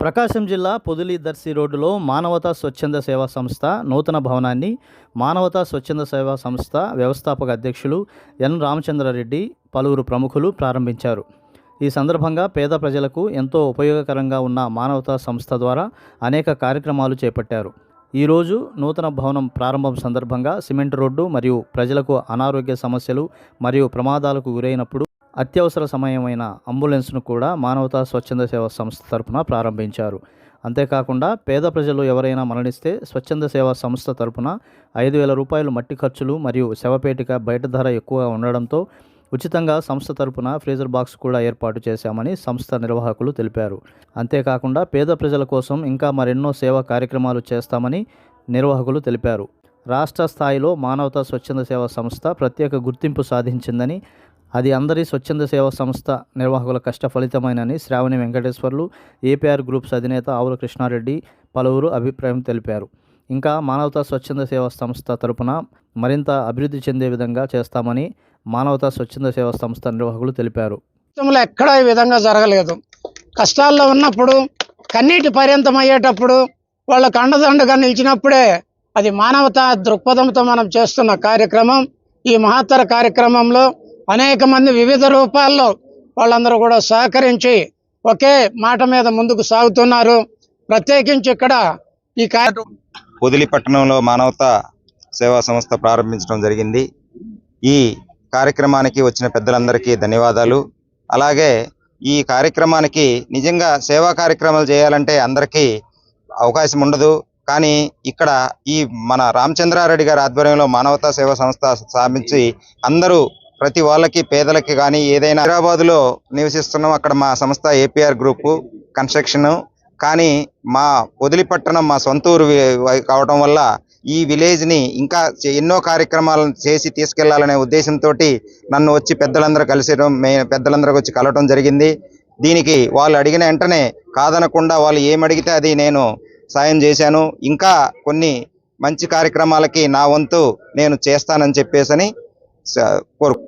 ప్రకాశం జిల్లా పొదిలి దర్శి రోడ్డులో మానవతా స్వచ్ఛంద సేవా సంస్థ నూతన భవనాన్ని మానవతా స్వచ్ఛంద సేవా సంస్థ వ్యవస్థాపక అధ్యక్షులు ఎన్. రామచంద్రారెడ్డి పలువురు ప్రముఖులు ప్రారంభించారు. ఈ సందర్భంగా పేద ప్రజలకు ఎంతో ఉపయోగకరంగా ఉన్న మానవతా సంస్థ ద్వారా అనేక కార్యక్రమాలు చేపట్టారు. ఈరోజు నూతన భవనం ప్రారంభం సందర్భంగా సిమెంట్ రోడ్డు మరియు ప్రజలకు అనారోగ్య సమస్యలు మరియు ప్రమాదాలకు గురైనప్పుడు అత్యవసర సమయమైన అంబులెన్స్ను కూడా మానవతా స్వచ్ఛంద సేవా సంస్థ తరపున ప్రారంభించారు. అంతేకాకుండా పేద ప్రజలు ఎవరైనా మరణిస్తే స్వచ్ఛంద సేవా సంస్థ తరపున ఐదు వేల రూపాయలు మట్టి ఖర్చులు మరియు శవపేటిక బయట ధర ఎక్కువగా ఉండడంతో ఉచితంగా సంస్థ తరపున ఫ్రీజర్ బాక్స్ కూడా ఏర్పాటు చేశామని సంస్థ నిర్వాహకులు తెలిపారు. అంతేకాకుండా పేద ప్రజల కోసం ఇంకా మరెన్నో సేవా కార్యక్రమాలు చేస్తామని నిర్వాహకులు తెలిపారు. రాష్ట్ర స్థాయిలో మానవతా స్వచ్ఛంద సేవా సంస్థ ప్రత్యేక గుర్తింపు సాధించిందని అది అందరి స్వచ్ఛంద సేవా సంస్థ నిర్వాహకుల కష్ట ఫలితమైనని శ్రావణి వెంకటేశ్వర్లు ఏపీఆర్ గ్రూప్స్ అధినేత ఆవుల కృష్ణారెడ్డి పలువురు అభిప్రాయం తెలిపారు. ఇంకా మానవతా స్వచ్ఛంద సేవా సంస్థ తరపున మరింత అభివృద్ధి చెందే విధంగా చేస్తామని మానవతా స్వచ్ఛంద సేవా సంస్థ నిర్వాహకులు తెలిపారు. ఎక్కడ ఎక్కడా ఈ విధంగా జరగలేదు. కష్టాల్లో ఉన్నప్పుడు కన్నీటి పర్యంతం అయ్యేటప్పుడు వాళ్ళకు అండదండగా నిలిచినప్పుడే అది మానవతా దృక్పథంతో మనం చేస్తున్న కార్యక్రమం. ఈ మహత్తర కార్యక్రమంలో అనేక మంది వివిధ రూపాల్లో వాళ్ళందరూ కూడా సహకరించి ఒకే మాట మీద ముందుకు సాగుతున్నారు. ప్రత్యేకించి ఇక్కడ ఈ కార్య పట్టణంలో మానవతా సేవా సంస్థ ప్రారంభించడం జరిగింది. ఈ కార్యక్రమానికి వచ్చిన పెద్దలందరికీ ధన్యవాదాలు. అలాగే ఈ కార్యక్రమానికి నిజంగా సేవా కార్యక్రమాలు చేయాలంటే అందరికీ అవకాశం ఉండదు. కానీ ఇక్కడ ఈ మన రామచంద్రారెడ్డి గారి ఆధ్వర్యంలో మానవతా సేవా సంస్థ స్థాపించి అందరూ ప్రతి వాళ్ళకి పేదలకి కానీ ఏదైనా హైదరాబాద్లో నివసిస్తున్నాం. అక్కడ మా సంస్థ ఏపీఆర్ గ్రూప్ కన్స్ట్రక్షన్. కానీ మా వదిలి పట్టణం మా సొంత ఊరు కావడం వల్ల ఈ విలేజ్ని ఇంకా ఎన్నో కార్యక్రమాలను చేసి తీసుకెళ్ళాలనే ఉద్దేశంతో నన్ను వచ్చి పెద్దలందరూ కలిసడం మే పెద్దలందరూ వచ్చి కలవటం జరిగింది. దీనికి వాళ్ళు అడిగిన వెంటనే కాదనకుండా వాళ్ళు ఏమడిగితే అది నేను సాయం చేశాను. ఇంకా కొన్ని మంచి కార్యక్రమాలకి నా వంతు నేను చేస్తానని చెప్పేసని కోరు